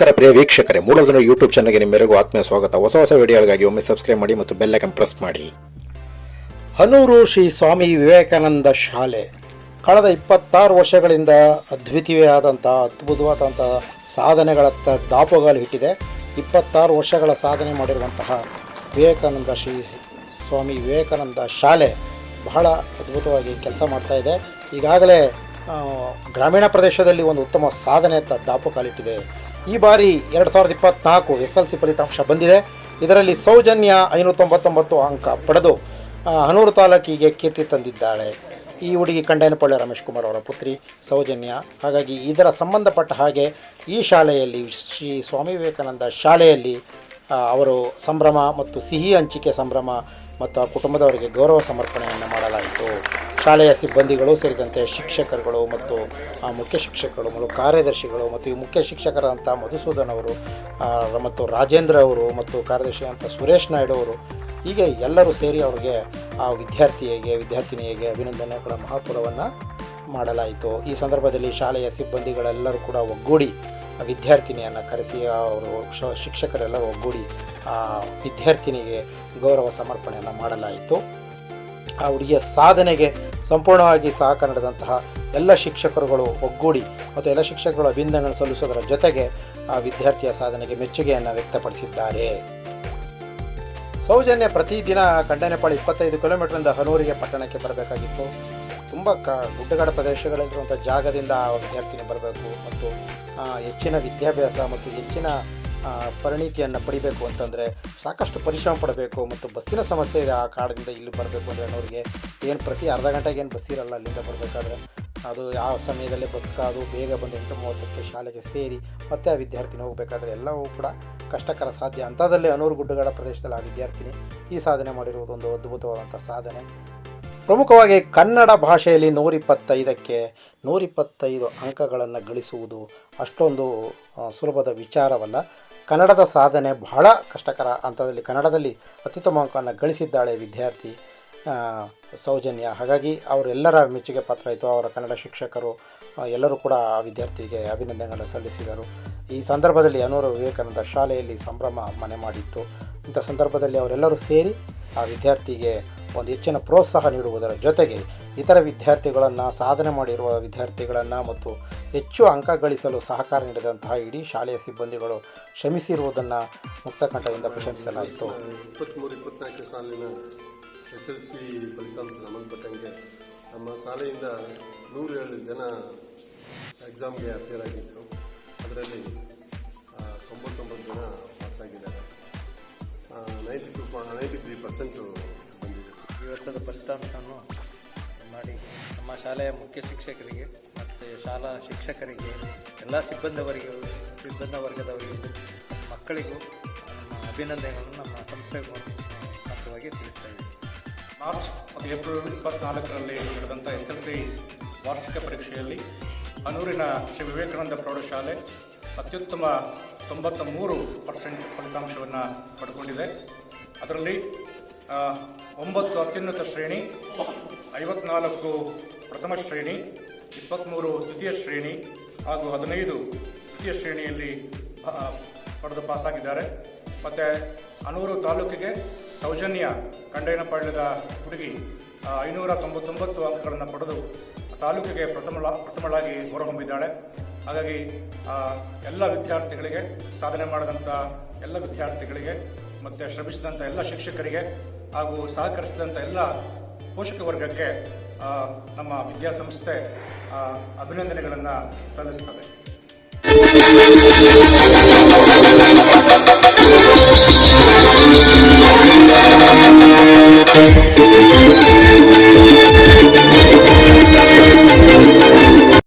ನಮಸ್ಕಾರ ಪ್ರಿಯ ವೀಕ್ಷಕರೇ ಮೂಡೋದನ್ನು ಯೂಟ್ಯೂಬ್ ಚಾನಲ್ಗೆ ನಿಮ್ಮೆಲ್ಲರಿಗೂ ಆತ್ಮೀಯ ಸ್ವಾಗತ. ಹೊಸ ಹೊಸ ವಿಡಿಯೋಗಳಿಗಾಗಿ ಒಮ್ಮೆ ಸಬ್ಸ್ಕ್ರೈಬ್ ಮಾಡಿ ಮತ್ತು ಬೆಲ್ ಐಕನ್ ಪ್ರೆಸ್ ಮಾಡಿ. ಹನೂರು ಶ್ರೀ ಸ್ವಾಮಿ ವಿವೇಕಾನಂದ ಶಾಲೆ. ಕಳೆದ ಇಪ್ಪತ್ತಾರು ವರ್ಷಗಳಿಂದ ಅದ್ವಿತೀಯವಾದಂಥ, ಅದ್ಭುತವಾದಂಥ ಸಾಧನೆಗಳತ್ತ ದಾಪುಗಾಲು ಇಟ್ಟಿದೆ. ಇಪ್ಪತ್ತಾರು ವರ್ಷಗಳ ಸಾಧನೆ ಮಾಡಿರುವಂತಹ ವಿವೇಕಾನಂದ ಶ್ರೀ ಸ್ವಾಮಿ ವಿವೇಕಾನಂದ ಶಾಲೆ ಬಹಳ ಅದ್ಭುತವಾಗಿ ಕೆಲಸ ಮಾಡ್ತಾ ಇದೆ. ಈಗಾಗಲೇ ಗ್ರಾಮೀಣ ಪ್ರದೇಶದಲ್ಲಿ ಒಂದು ಉತ್ತಮ ಸಾಧನೆ ಸಾಧನೆಯತ್ತ ದಾಪುಗಾಲಿಟ್ಟಿದೆ ಈ ಬಾರಿ ಎರಡು ಸಾವಿರದ ಇಪ್ಪತ್ತ್ನಾಲ್ಕು ಎಸ್ ಎಲ್ ಸಿ ಫಲಿತಾಂಶ ಬಂದಿದೆ. ಇದರಲ್ಲಿ ಸೌಜನ್ಯ ಐನೂರ ತೊಂಬತ್ತೊಂಬತ್ತು ಅಂಕ ಪಡೆದು ಹನೂರು ತಾಲೂಕಿಗೆ ಕೀರ್ತಿ ತಂದಿದ್ದಾಳೆ. ಈ ಹುಡುಗಿ ಕಂಡೇನಪಳ್ಳಿ ರಮೇಶ್ ಕುಮಾರ್ ಅವರ ಪುತ್ರಿ ಸೌಜನ್ಯ. ಹಾಗಾಗಿ ಇದರ ಸಂಬಂಧಪಟ್ಟ ಹಾಗೆ ಈ ಶಾಲೆಯಲ್ಲಿ ಶ್ರೀ ಸ್ವಾಮಿ ವಿವೇಕಾನಂದ ಶಾಲೆಯಲ್ಲಿ ಅವರು ಸಂಭ್ರಮ ಮತ್ತು ಸಿಹಿ ಹಂಚಿಕೆ ಸಂಭ್ರಮ ಮತ್ತು ಆ ಕುಟುಂಬದವರಿಗೆ ಗೌರವ ಸಮರ್ಪಣೆಯನ್ನು ಮಾಡಲಾಯಿತು. ಶಾಲೆಯ ಸಿಬ್ಬಂದಿಗಳು ಸೇರಿದಂತೆ ಶಿಕ್ಷಕರುಗಳು ಮತ್ತು ಆ, ಮುಖ್ಯ ಶಿಕ್ಷಕರು ಮತ್ತು ಕಾರ್ಯದರ್ಶಿಗಳು ಮತ್ತು ಈ ಮುಖ್ಯ ಶಿಕ್ಷಕರಾದಂಥ ಮಧುಸೂದನ್ ಅವರು ಮತ್ತು ರಾಜೇಂದ್ರ ಅವರು ಮತ್ತು ಕಾರ್ಯದರ್ಶಿ ಅಂತ ಸುರೇಶ್ ನಾಯ್ಡು ಅವರು ಹೀಗೆ ಎಲ್ಲರೂ ಸೇರಿ ಅವರಿಗೆ ಆ ವಿದ್ಯಾರ್ಥಿಯಿಗೆ ವಿದ್ಯಾರ್ಥಿನಿಯರಿಗೆ ಅಭಿನಂದನೆಗಳ ಮಹಾಪುರವನ್ನು ಮಾಡಲಾಯಿತು. ಈ ಸಂದರ್ಭದಲ್ಲಿ ಶಾಲೆಯ ಸಿಬ್ಬಂದಿಗಳೆಲ್ಲರೂ ಕೂಡ ಒಗ್ಗೂಡಿ ವಿದ್ಯಾರ್ಥಿನಿಯನ್ನು ಕರೆಸಿ, ಅವರು ಶಿಕ್ಷಕರೆಲ್ಲ ಒಗ್ಗೂಡಿ ಆ ವಿದ್ಯಾರ್ಥಿನಿಗೆ ಗೌರವ ಸಮರ್ಪಣೆಯನ್ನು ಮಾಡಲಾಯಿತು. ಆ ಹುಡುಗಿಯ ಸಾಧನೆಗೆ ಸಂಪೂರ್ಣವಾಗಿ ಸಹಕಾರ ನಡೆದಂತಹ ಎಲ್ಲ ಶಿಕ್ಷಕರುಗಳು ಒಗ್ಗೂಡಿ ಮತ್ತು ಎಲ್ಲ ಶಿಕ್ಷಕರು ಅಭಿನಂದನೆ ಸಲ್ಲಿಸೋದರ ಜೊತೆಗೆ ಆ ವಿದ್ಯಾರ್ಥಿಯ ಸಾಧನೆಗೆ ಮೆಚ್ಚುಗೆಯನ್ನು ವ್ಯಕ್ತಪಡಿಸಿದ್ದಾರೆ. ಸೌಜನ್ಯ ಪ್ರತಿದಿನ ಕಂಡನೆಪಾಳಿ ಇಪ್ಪತ್ತೈದು ಕಿಲೋಮೀಟರಿಂದ ಹನೂರಿಗೆ ಪಟ್ಟಣಕ್ಕೆ ಬರಬೇಕಾಗಿತ್ತು. ತುಂಬ ಕ ಗುಡ್ಡಗಾಡ ಪ್ರದೇಶಗಳಲ್ಲಿರುವಂಥ ಜಾಗದಿಂದ ಆ ವಿದ್ಯಾರ್ಥಿನಿ ಬರಬೇಕು ಮತ್ತು ಹೆಚ್ಚಿನ ವಿದ್ಯಾಭ್ಯಾಸ ಮತ್ತು ಹೆಚ್ಚಿನ ಪರಿಣಿತಿಯನ್ನು ಪಡಿಬೇಕು ಅಂತಂದರೆ ಸಾಕಷ್ಟು ಪರಿಶ್ರಮ ಪಡಬೇಕು ಮತ್ತು ಬಸ್ಸಿನ ಸಮಸ್ಯೆ ಇದೆ ಆ ಕಾಡದಿಂದ ಇಲ್ಲಿ ಬರಬೇಕು ಅಂದರೆ ಅನ್ನೋರಿಗೆ ಏನು ಪ್ರತಿ ಅರ್ಧ ಗಂಟೆಗೆ ಏನು ಬಸ್ ಇರಲ್ಲ ಅಲ್ಲಿಂದ ಬರಬೇಕಾದ್ರೆ. ಅದು ಯಾವ ಸಮಯದಲ್ಲಿ ಬಸ್ ಕಾದು ಬೇಗ ಬಂದು ಎಂಟು ಮೂವತ್ತಕ್ಕೆ ಶಾಲೆಗೆ ಸೇರಿ ಮತ್ತೆ ಆ ವಿದ್ಯಾರ್ಥಿನಿ ಹೋಗಬೇಕಾದ್ರೆ ಎಲ್ಲವೂ ಕೂಡ ಕಷ್ಟಕರ ಸಾಧ್ಯ. ಅಂಥದ್ದಲ್ಲಿ ಅನೂರು ಗುಡ್ಡಗಾಡ ಪ್ರದೇಶದಲ್ಲಿ ಆ ವಿದ್ಯಾರ್ಥಿನಿ ಈ ಸಾಧನೆ ಮಾಡಿರುವುದು ಒಂದು ಅದ್ಭುತವಾದಂಥ ಸಾಧನೆ. ಪ್ರಮುಖವಾಗಿ ಕನ್ನಡ ಭಾಷೆಯಲ್ಲಿ ನೂರಿಪ್ಪತ್ತೈದಕ್ಕೆ ನೂರಿಪ್ಪತ್ತೈದು ಅಂಕಗಳನ್ನು ಗಳಿಸುವುದು ಅಷ್ಟೊಂದು ಸುಲಭದ ವಿಚಾರವಲ್ಲ. ಕನ್ನಡದ ಸಾಧನೆ ಬಹಳ ಕಷ್ಟಕರ ಅಂಥದ್ರಲ್ಲಿ ಕನ್ನಡದಲ್ಲಿ ಅತ್ಯುತ್ತಮ ಅಂಕವನ್ನು ಗಳಿಸಿದ್ದಾಳೆ ವಿದ್ಯಾರ್ಥಿ ಸೌಜನ್ಯ. ಹಾಗಾಗಿ ಅವರೆಲ್ಲರ ಮೆಚ್ಚುಗೆ ಪಾತ್ರ ಆಯಿತು ಅವರ ಕನ್ನಡ ಶಿಕ್ಷಕರು ಎಲ್ಲರೂ ಕೂಡ ಆ ವಿದ್ಯಾರ್ಥಿಗೆ ಅಭಿನಂದನೆಗಳನ್ನು ಸಲ್ಲಿಸಿದರು. ಈ ಸಂದರ್ಭದಲ್ಲಿ ಅನೂರು ವಿವೇಕಾನಂದ ಶಾಲೆಯಲ್ಲಿ ಸಂಭ್ರಮ ಮನೆ ಮಾಡಿತ್ತು. ಇಂಥ ಸಂದರ್ಭದಲ್ಲಿ ಅವರೆಲ್ಲರೂ ಸೇರಿ ಆ ವಿದ್ಯಾರ್ಥಿಗೆ ಒಂದು ಹೆಚ್ಚಿನ ಪ್ರೋತ್ಸಾಹ ನೀಡುವುದರ ಜೊತೆಗೆ ಇತರ ವಿದ್ಯಾರ್ಥಿಗಳನ್ನು, ಸಾಧನೆ ಮಾಡಿರುವ ವಿದ್ಯಾರ್ಥಿಗಳನ್ನು ಮತ್ತು ಹೆಚ್ಚು ಅಂಕ ಗಳಿಸಲು ಸಹಕಾರ ನೀಡಿದಂತಹ ಇಡೀ ಶಾಲೆಯ ಸಿಬ್ಬಂದಿಗಳು ಶ್ರಮಿಸಿರುವುದನ್ನು ಮುಕ್ತಕಂಠದಿಂದ ಪ್ರಶಂಸಿಸಲಾಯಿತು. ಇಪ್ಪತ್ತ್ಮೂರು ಇಪ್ಪತ್ನಾಲ್ಕು ಸಾಲಿನ ಎಸ್ ಎಲ್ ಸಿ ಫಲಿತಾಂಶ ಸಂಬಂಧಪಟ್ಟಂಗೆ ನಮ್ಮ ಶಾಲೆಯಿಂದ ನೂರೇಳು ಜನ ಎಕ್ಸಾಮ್ಗೆ ಆಗಿದ್ದರು ಅದರಲ್ಲಿ ತೊಂಬತ್ತೊಂಬತ್ತು ಜನ ಪಾಸಾಗಿದ್ದಾರೆ. Ninety two ninety three percent ಇವತ್ತದ ಫಲಿತಾಂಶವನ್ನು ಮಾಡಿ ನಮ್ಮ ಶಾಲೆಯ ಮುಖ್ಯ ಶಿಕ್ಷಕರಿಗೆ ಮತ್ತು ಶಾಲಾ ಶಿಕ್ಷಕರಿಗೆ, ಎಲ್ಲ ಸಿಬ್ಬಂದಿವರಿಗೂ ಸಿಬ್ಬಂದಿ ವರ್ಗದವರಿಗೂ ಮಕ್ಕಳಿಗೂ ನಮ್ಮ ಅಭಿನಂದನೆಗಳನ್ನು ನಮ್ಮ ಸಂಸ್ಥೆ ಮುಖವಾಗಿ ತಿಳಿಸ್ತಾ ಇದ್ದೀವಿ ಮಾರ್ಚ್ ಮತ್ತು ಏಪ್ರಿಲ್ ಇಪ್ಪತ್ನಾಲ್ಕರಲ್ಲಿ ನಡೆದಂಥ ಎಸ್ ಎಲ್ ಸಿ ವಾರ್ಷಿಕ ಪರೀಕ್ಷೆಯಲ್ಲಿ ಹನೂರಿನ ಶ್ರೀ ವಿವೇಕಾನಂದ ಪ್ರೌಢಶಾಲೆ ಅತ್ಯುತ್ತಮ ತೊಂಬತ್ತ ಮೂರು ಪರ್ಸೆಂಟ್ ಫಲಿತಾಂಶವನ್ನು ಪಡ್ಕೊಂಡಿದೆ. ಅದರಲ್ಲಿ ಒಂಬತ್ತು ಅತ್ಯುನ್ನತ ಶ್ರೇಣಿ, ಐವತ್ನಾಲ್ಕು ಪ್ರಥಮ ಶ್ರೇಣಿ ಇಪ್ಪತ್ತ್ಮೂರು ದ್ವಿತೀಯ ಶ್ರೇಣಿ ಹಾಗೂ ಹದಿನೈದು ದ್ವಿತೀಯ ಶ್ರೇಣಿಯಲ್ಲಿ ಪಡೆದು ಪಾಸಾಗಿದ್ದಾರೆ. ಮತ್ತು ಹನೂರು ತಾಲೂಕಿಗೆ ಸೌಜನ್ಯ ಕಂಡೈನಪಾಳ್ಯದ ಹುಡುಗಿ ಐನೂರ ತೊಂಬತ್ತೊಂಬತ್ತು ಅಂಕಗಳನ್ನು ಪಡೆದು ತಾಲೂಕಿಗೆ ಪ್ರಥಮ ಪ್ರಥಮಳಾಗಿ ಹೊರಹೊಮ್ಮಿದ್ದಾಳೆ. ಹಾಗಾಗಿ ಎಲ್ಲ ವಿದ್ಯಾರ್ಥಿಗಳಿಗೆ, ಸಾಧನೆ ಮಾಡಿದಂಥ ಎಲ್ಲ ವಿದ್ಯಾರ್ಥಿಗಳಿಗೆ, ಮತ್ತು ಶ್ರಮಿಸಿದಂಥ ಎಲ್ಲ ಶಿಕ್ಷಕರಿಗೆ ಹಾಗೂ ಸಹಕರಿಸಿದಂಥ ಎಲ್ಲ ಪೋಷಕ ವರ್ಗಕ್ಕೆ ನಮ್ಮ ವಿದ್ಯಾಸಂಸ್ಥೆ ಅಭಿನಂದನೆಗಳನ್ನು ಸಲ್ಲಿಸ್ತದೆ.